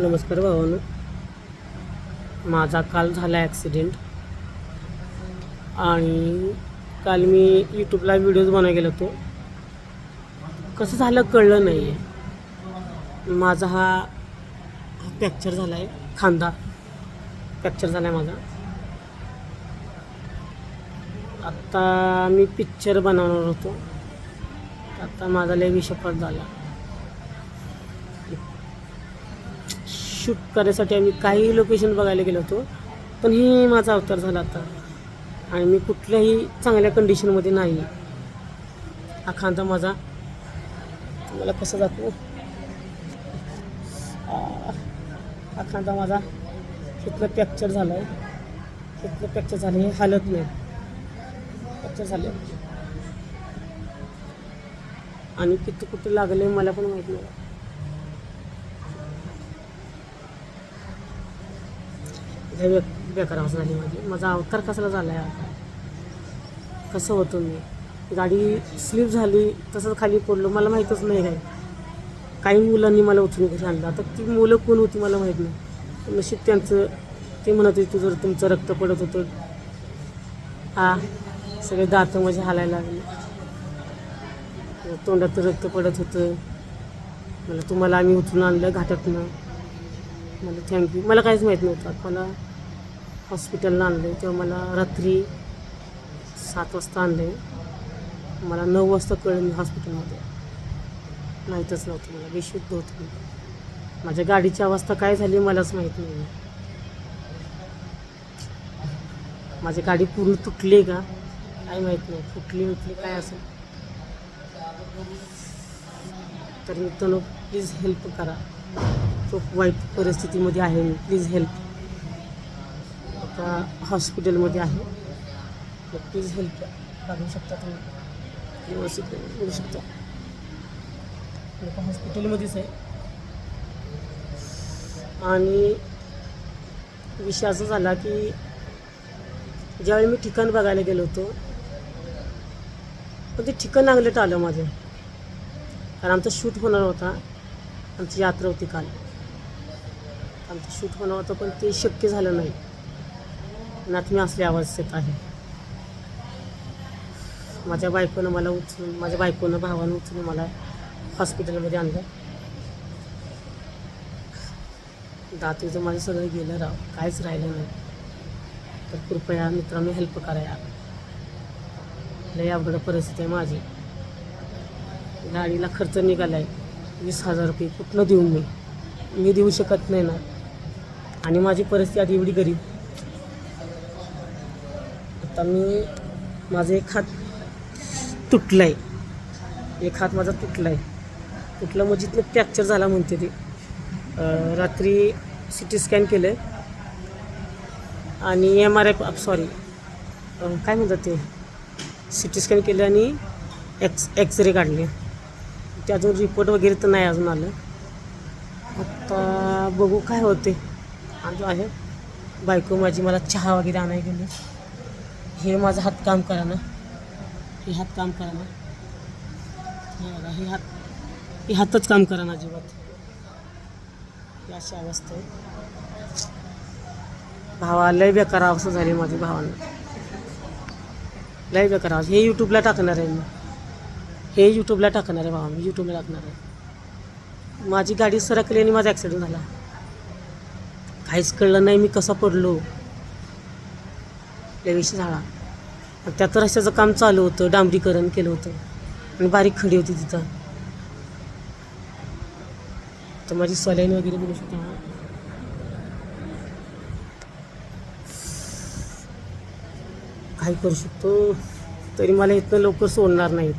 नमस्कार भावानं. माझा काल झाला ॲक्सिडेंट आणि काल मी यूट्यूबला व्हिडिओज बनवायला गेलो होतो. कसं झालं कळलं नाही आहे माझा हा फ्रॅक्चर झाला आहे खांदा. फ्रॅक्चर झाला आहे माझा. आत्ता मी पिक्चर बनवणार होतो. आता माझा लय विषपात झाला. शूट करायसाठी आम्ही काही लोकेशन बघायला गेलो होतो. पण हे माझा अवतार झाला आता. आणि मी कुठल्याही चांगल्या कंडिशनमध्ये नाही. हा खांदा माझा. तुम्हाला कसं दाखवू हा खांदा माझा. तिथलं पॅक्चर झालं आहे तिथलं पॅक्चर झालं हे हालत नाही. पॅक्चर झालं. आणि किती कुठे लागले मला पण माहीत नाही. हे बे बेकार अवस्था झाली माझी. माझा अवतार कसाला झाला आहे कसं होतो मी? गाडी स्लिप झाली तसंच खाली पडलो. मला माहीतच नाही काय. काही मुलांनी मला उचलून घरी आणलं. आता ती मुलं कोण होती मला माहीत नाही. नशीब त्यांचं. ते म्हणत होते तुझं तुमचं रक्त पडत होतं. हा सगळे दात माझे हालायला लागले. तोंडात रक्त पडत होतं. मला तुम्हाला आम्ही उचलून आणलं घाटातनं. मला थँक्यू मला काहीच माहीत नव्हतं. मला हॉस्पिटलला आणलं तेव्हा मला रात्री सात वाजता आणले मला नऊ वाजता कळलं मी हॉस्पिटलमध्ये. माहीतच नव्हतं मला. बेशुद्ध होतं मी. माझ्या गाडीची अवस्था काय झाली मलाच माहीत नाही. माझी गाडी पूर्ण तुटली का? काय माहीत नाही. फुटली उठली काय असेल. तर मित्रांनो प्लीज हेल्प करा. खूप वाईट परिस्थितीमध्ये आहे मी. प्लीज हेल्प आता हॉस्पिटलमध्ये आहे. प्लीज हेल्प करू. शकता तुम्ही. व्यवस्थित करू शकता. हॉस्पिटलमध्येच आहे. आणि विषय असा झाला की ज्यावेळी मी ठिकाण बघायला गेलो होतो पण ते ठिकाण अंगलट आलं माझं. कारण आमचा शूट होणार होता. आमची यात्रा होती काल. आमचं शूट होणार होतं पण ते शक्य झालं नाही. आणि आता मी असल्या आहे. माझ्या बायकोनं मला उचलून माझ्या बायकोनं भावानं उचलून मला हॉस्पिटलमध्ये आणलं. दातूचं माझं सगळं गेलं राव. काहीच राहिलं नाही. तर कृपया मित्रांनो हेल्प करा लय अवघड परिस्थिती आहे माझी. गाडीला खर्च निघाला आहे वीस हजार रुपये कुठनं देऊ मी? मी देऊ शकत नाही ना. आणि माझी परिस्थिती आधी एवढी गरीब. आता मी माझं एक हात तुटलं आहे एक हात माझा तुटला आहे तुटलं म्हणजे तिथनं फ्रॅक्चर झाला म्हणते ते. रात्री सी टी स्कॅन केलं आहे आणि एम आर आय सॉरी काय म्हणतात ते? सी टी स्कॅन केलं आणि एक्स एक्स रे काढले. ते अजून रिपोर्ट वगैरे तर नाही अजून आलं. आता बघू काय होते आणि आहे बायको माझी मला चहा वगैरे आणायला गेली. हे माझं हात काम करा ना. हे हात काम करा ना. हे बघा हे हात हे हातच काम करा ना अजिबात. ही अशी अवस्था आहे. भावा लय बेकार अवस्था झाली माझी भावानं. लय बेकार अवस्था. हे यूट्यूबला टाकणार आहे मी. हे यूट्यूबला टाकणार आहे भावा मी यूट्यूबला टाकणार आहे. माझी गाडी सरकली आणि माझा ॲक्सिडेंट झाला. काहीच कळलं नाही मी कसा पडलो. लय झाडा झाला. आणि त्यात रस्त्याचं काम चालू होतं डांबरीकरण केलं होतं आणि बारीक खडी होती तिथं. तर माझी सलाईन वगैरे बघू शकता काही करू शकतो. तरी मला इथनं लवकर सोडणार नाहीत.